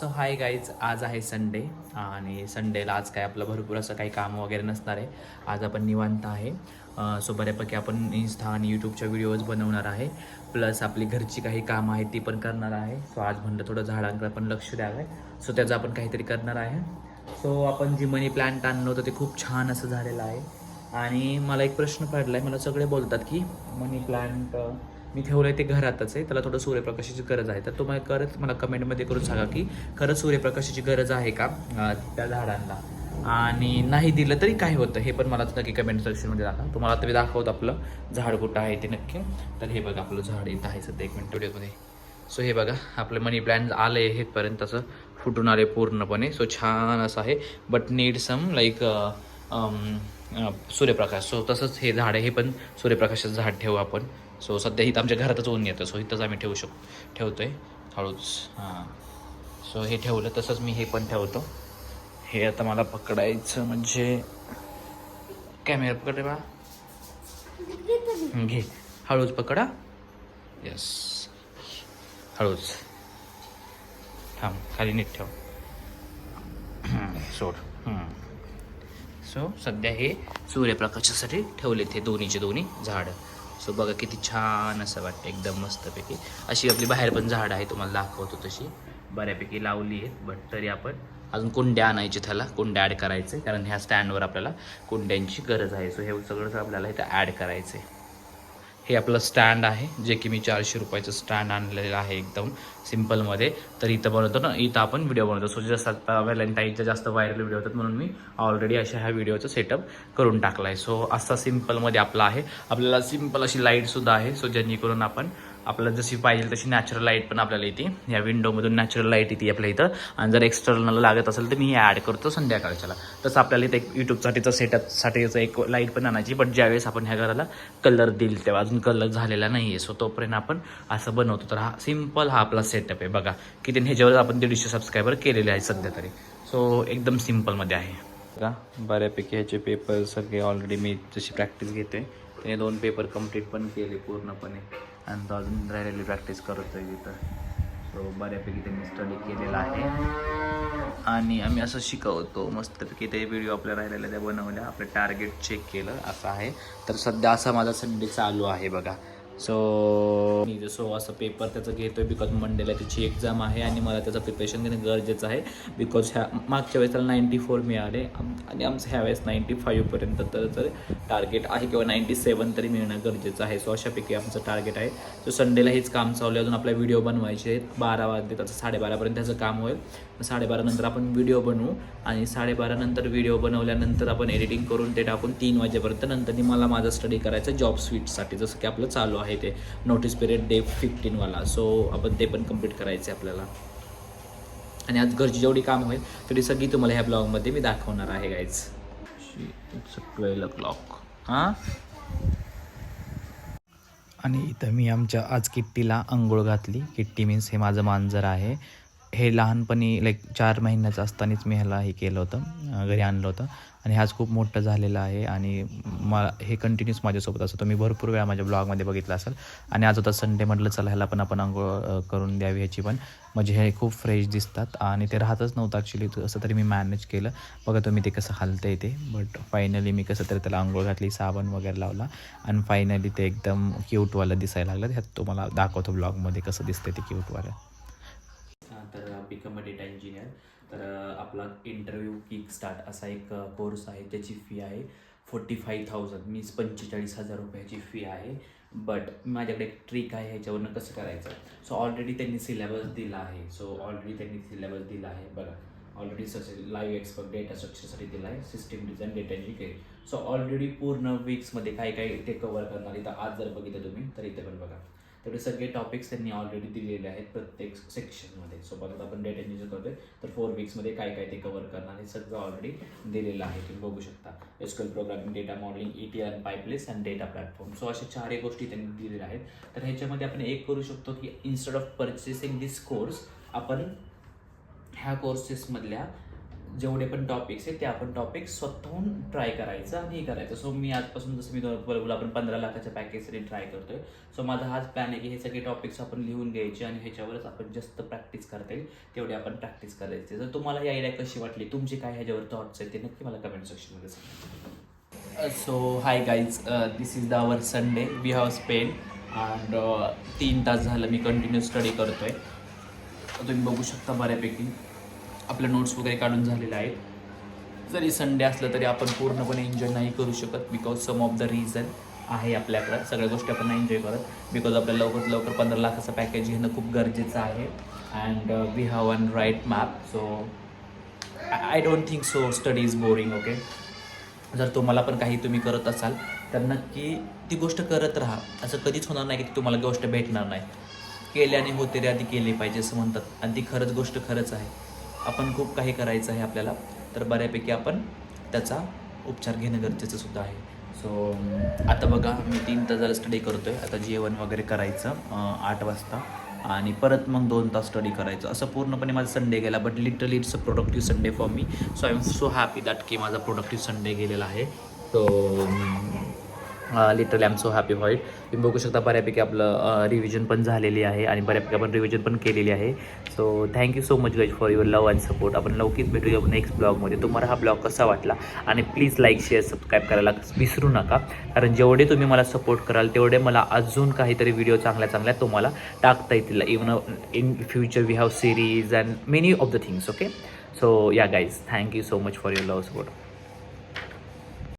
So hi guys आज आहे Sunday आणि संडेला आज काय आपलं भरपूर असं काही काम वगैरे नसणार आहे. आज आपण निवांत आहे. सो बऱ्यापैकी आपण इन्स्टा आणि यूट्यूबच्या व्हिडिओज बनवणार आहे. प्लस आपली घरची काही कामं आहेत ती पण करणार आहे. सो आज म्हणलं थोडं झाडांकडे पण लक्ष द्यावं. आहे सो त्याचं आपण काहीतरी करणार आहे. सो आपण जी मनी प्लांट आणलं होतं ते खूप छान असं झालेलं आहे. आणि मला एक प्रश्न पडला आहे मला सगळे बोलतात की मनी प्लांट मी ठेवलं आहे ते घरातच आहे. त्याला थोडं सूर्यप्रकाशाची गरज आहे. तर तुम्हाला करत मला कमेंटमध्ये करून सांगा की खरंच सूर्यप्रकाशाची गरज आहे का त्या झाडांना? आणि नाही दिलं तरी काय होतं? हे पण मला नक्की कमेंट सेक्शनमध्ये दाखवा. तुम्हाला आता मी दाखवत आपलं झाड कुठं आहे ते नक्की. तर हे बघा आपलं झाड इथं आहे सध्या एक मिनिट व्हिडिओमध्ये सो हे बघा आपलं मनी प्लॅन आलं आहे हेपर्यंत असं फुटून आले पूर्णपणे. सो छान असं आहे बट नीड सम लाईक सूर्यप्रकाश. सो तसंच हे झाड आहे हे पण सूर्यप्रकाशाचं झाड ठेवू आपण. सो सध्या इथं आमच्या घरातच ऊन येतं सो इथंच आम्ही ठेवू शकतो ठेवतो आहे हळूच हां. सो हे ठेवलं तसंच मी हे पण ठेवतो. हे आता मला पकडायचं म्हणजे कॅमेरा पकडे बा. घे हळूच पकडा. येस हळूच. थांब खाली नीट ठेव. सोड. सो सध्या हे सूर्यप्रकाशासाठी ठेवले ते दोन्हीचे दोन्ही झाडं. सो बघा किती छान असं वाटतं एकदम मस्तपैकी. अशी आपली बाहेर पण झाडं आहे तुम्हाला दाखवतो तशी. बऱ्यापैकी लावली आहेत बट तरी आपण अजून कुंड्या आणायचे त्याला कुंड्या ॲड करायचे. कारण ह्या स्टँडवर आपल्याला कुंड्यांची गरज आहे. सो हे सगळं आपल्याला इथं ॲड करायचं आहे हे आपलं स्टँड आहे जे की मी चारशे रुपयाचं स्टँड आणलेलं आहे एकदम सिम्पलमध्ये तर इथं बनवतो ना इथं आपण व्हिडिओ बनवतो. सो जसं आता व्हॅलेंटाईनच्या जास्त व्हायरल व्हिडिओ होतात म्हणून मी ऑलरेडी अशा ह्या व्हिडिओचं सेटअप करून टाकला आहे सो असा सिम्पलमध्ये आपला आहे. आपल्याला सिंपल अशी लाईटसुद्धा आहे. सो जेणेकरून आपण आपल्याला जशी पाहिजे तशी नॅचरल लाइट पण आपल्याला येते. या विंडोमधून नॅचरल लाइट येते आपल्या इथं. आणि जर एक्सटर्नल लागत असेल तर मी हे ॲड करतो संध्याकाळच्याला. तसं आपल्याला इथं एक यूट्यूबसाठीचं सेटअपसाठीचं एक लाइट पण आणायची. बट ज्यावेळेस आपण ह्या घराला कलर देईल तेव्हा अजून कलर झालेला नाही आहे सो तोपर्यंत आपण असं बनवतो. तर हा सिंपल हा आपला सेटअप आहे. बघा की त्यांनी ह्याच्यावर आपण दीडशे सबस्क्रायबर केलेले आहे सध्या तरी. सो एकदम सिम्पलमध्ये आहे. बघा बऱ्यापैकी ह्याचे पेपर सगळे ऑलरेडी मी जशी प्रॅक्टिस घेते त्याने दोन पेपर कंप्लीट पण केले पूर्णपणे. आणि तो अजून राहिलेली प्रॅक्टिस करतो आहे तिथं. सो बऱ्यापैकी त्यांनी स्टडी केलेला आहे. आणि आम्ही असं शिकवतो मस्तपैकी ते व्हिडिओ आपल्या राहिलेल्या त्या बनवल्या. आपलं टार्गेट चेक केलं असं आहे. तर सध्या असा माझा संडे चालू आहे बघा. सो मी सो असं पेपर त्याचं घेतोय बिकॉज मंडेला त्याची एक्झाम आहे आणि मला त्याचं प्रिपरेशन घेणं गरजेचं आहे. बिकॉज ह्या मागच्या वेळेस त्याला नाईंटी फोर मिळाले. आणि आमचं ह्या वेळेस नाईंटी फाईव्हपर्यंत तर तर टार्गेट आहे किंवा नाईंटी सेवन तरी मिळणं गरजेचं आहे. सो अशापैकी आमचं टार्गेट आहे. सो संडेला हेच काम चालू आहे. अजून आपला व्हिडिओ बनवायचे आहेत. बारा वाजले त्याचं साडेबारापर्यंत त्याचं काम होईल. साडेबारा नंतर आपण व्हिडिओ बनवू. आणि साडेबारा नंतर व्हिडिओ बनवल्यानंतर आपण एडिटिंग करून ते टाकून तीन वाजेपर्यंत नंतर मला माझा स्टडी करायचा जॉब स्वीटसाठी जसं की आपलं चालू आहे ते. नोटीस पिरियड डे फिफ्टीनवाला सो आपण ते पण कंप्लीट करायचे आपल्याला. आणि आज घरची जेवढी काम होईल तेवढी सगळी तुम्हाला ह्या ब्लॉगमध्ये मी दाखवणार आहे गाईज ट्वेल्व ओ क्लॉक हां? आणि इथं मी आमच्या आज किट्टीला आंघोळ घातली. किट्टी मीन्स हे माझं मांजर आहे. हे लहानपणी लाईक चार महिन्याचं असतानाच मी ह्याला हे केलं होतं घरी आणलं होतं. आणि हे आज खूप मोठं झालेलं आहे आणि मला हे कंटिन्यूस माझ्यासोबत असतं मी भरपूर वेळा माझ्या ब्लॉगमध्ये बघितलं असेल. आणि आज होता संडे म्हटलं चला ह्याला पण आपण आंघोळ करून द्यावी ह्याची पण. म्हणजे हे खूप फ्रेश दिसतात. आणि ते राहतच नव्हतं ॲक्च्युली असं तरी मी मॅनेज केलं. बघा तुम्ही ते कसं हलतं ते. बट फायनली मी कसं तरी त्याला आंघोळ घातली साबण वगैरे लावला. आणि फायनली ते एकदम क्यूटवालं दिसायला लागलं. ह्यात तुम्हाला दाखवतो ब्लॉगमध्ये कसं दिसतं ते क्यूटवालं बिकम अ डेटा इंजिनियर तर आपला इंटरव्ह्यू किक स्टार्ट असा एक कोर्स आहे. त्याची फी आहे फोर्टी फाईव्ह थाउजंड मीन्स पंचेचाळीस हजार रुपयाची फी आहे. बट माझ्याकडे एक ट्रिक आहे ह्याच्यावरनं कसं करायचं? सो ऑलरेडी त्यांनी सिलेबस दिला आहे. सो ऑलरेडी त्यांनी सिलेबस दिला आहे. बघा. ऑलरेडी ससे लाईव्ह एक्सपर्ट डेटा स्ट्रक्चरसाठी दिला आहे. System design data engineer so already पूर्ण वीक्समध्ये काय काय ते कवर करणार. इथं आज जर बघितलं तुम्ही तर इथे पण बघा. तेवढे सगळे टॉपिक्स त्यांनी ऑलरेडी दिलेले आहेत प्रत्येक सेक्शनमध्ये सोबत आपण डेटा इंजिनियर करतोय तर फोर वीक्समध्ये काय काय ते कव्हर करणार हे सगळं ऑलरेडी दिलेलं आहे. तुम्ही बघू शकता. SQL programming data modelling E T R pipelines and data platform so अशा चारही गोष्टी त्यांनी दिलेल्या आहेत. तर ह्याच्यामध्ये आपण एक करू शकतो की instead of purchasing this course आपण ह्या कोर्सेसमधल्या जेवढे पण टॉपिक्स आहेत ते आपण टॉपिक्स स्वतःहून ट्राय करायचं आणि हे करायचं. सो मी आजपासून जसं मी बरोबर आपण पंधरा लाखाच्या पॅकेजसाठी ट्राय करतोय. सो माझा हाच प्लॅन आहे की हे सगळे टॉपिक्स आपण लिहून घ्यायचे आणि ह्याच्यावरच आपण जास्त प्रॅक्टिस करता येईल तेवढे आपण प्रॅक्टिस करायचे. जर तुम्हाला ही आयडिया कशी वाटली तुमचे काय ह्याच्यावर थॉट्स आहेत ते नक्की मला कमेंट सेक्शनमध्ये सांगा. So hi guys this is the our Sunday we have spent and तीन तास झालं मी कंटिन्यू स्टडी करतोय. तुम्ही बघू शकता बऱ्यापैकी. आपल्या नोट्स वगैरे काढून झालेल्या आहेत. जरी संडे असलं तरी आपण पूर्णपणे एन्जॉय नाही करू शकत because some of the reason आहे आपल्याकडं. सगळ्या गोष्टी आपण एन्जॉय करत. बिकॉज आपल्याला लवकरात लवकर पंधरा लाखाचं पॅकेज घेणं खूप गरजेचं आहे. And we have one right map so I don't think so study is boring okay जर तुम्हाला पण काही तुम्ही करत असाल तर नक्की ती गोष्ट करत राहा. असं कधीच होणार नाही की तुम्हाला गोष्ट भेटणार नाही. केल्याने होते रे आधी केली पाहिजे असं म्हणतात. आणि ती खरंच गोष्ट खरंच आहे. आपण खूप काही करायचं आहे आपल्याला तर बऱ्यापैकी आपण त्याचा उपचार घेणं गरजेचं सुद्धा आहे. सो आता बघा मी तीन तासाला स्टडी करतो आहे आता जेवण वगैरे करायचं आठ वाजता. आणि परत मग दोन तास स्टडी करायचं. असं पूर्णपणे माझा संडे गेला but literally it's a productive Sunday for me so I am so happy that की माझा प्रोडक्टिव्ह संडे गेलेला आहे. So literally am so happy white तुम्ही बघू शकता बऱ्यापैकी आपलं रिव्हिजन पण झालेली आहे आणि बऱ्यापैकी आपण रिव्हिजन पण केलेली आहे. So thank you so much guys for your love and support आपण लवकरच भेटूया नेक्स्ट ब्लॉगमध्ये तुम्हाला हा ब्लॉग कसा वाटला? आणि प्लीज लाईक शेअर सबस्क्राईब करायला विसरू नका. कारण जेवढे तुम्ही मला सपोर्ट कराल तेवढे मला अजून काहीतरी व्हिडिओ चांगल्या चांगल्या तुम्हाला टाकता येतील. Even in future we have series and many of the things okay so yeah guys thank you so much for your love support